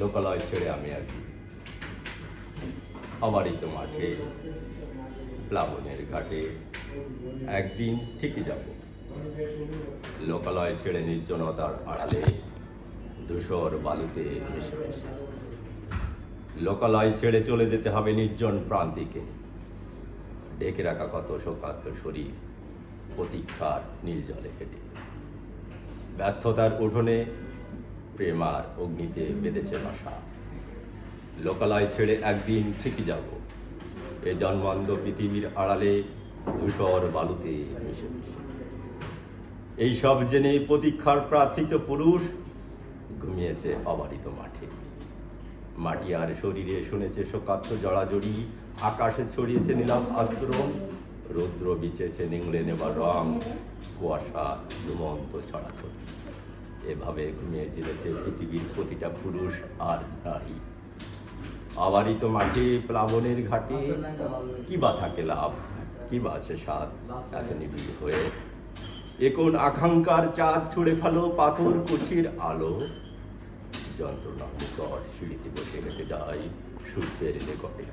লোকালয় ছেড়ে আমি আর কি অবারিত মাঠে প্লাবনের ঘাটে একদিন ঠিকই যাব লোকালয় ছেড়ে নির্জনতার আড়ালে ধূসর বালুতে মিশে মিশে লোকালয় ছেড়ে চলে যেতে হবে নির্জন প্রান্তিকে ডেকে রাখা কত শোকাত্ম শরীর প্রতীক্ষার নীল জলে হেঁটে ব্যর্থতার উঠোনে প্রেমার অগ্নিতে বেঁধেছে বাসা। লোকালয় ছেড়ে একদিন ঠিকই যাব। এ জন্মান্ধ পৃথিবীর আড়ালে ধূসর বালুতে মিশে এই সব জেনে প্রতীক্ষার প্রার্থিত পুরুষ ঘুমিয়েছে অবারিত মাঠে। মাটি আর শরীরে শুনেছে শোকাত্ম জড়াজড়ি, আকাশে ছড়িয়েছে নীলাম আস্তরণ, রৌদ্র বিছেছে নিংড়ে নেবার রং কুয়াশা ঘুমন্ত ছড়াছড়ি। এভাবে ঘুমিয়ে জিরেছে পৃথিবীর প্রতিটা পুরুষ আর নারী। আবারই তো মাঠে প্লাবনের ঘাটে। কি বা থাকে লাভ? কি বা আছে স্বাদ? এত নিবিড় হয়ে এখন আকাঙ্ক্ষার চাঁদ ছুঁড়ে ফেলো পাথর কুঠির আলো। যন্ত্রণা নিকট সিঁড়িতে বসে হেঁটে যায় সূর্যের নিকটে।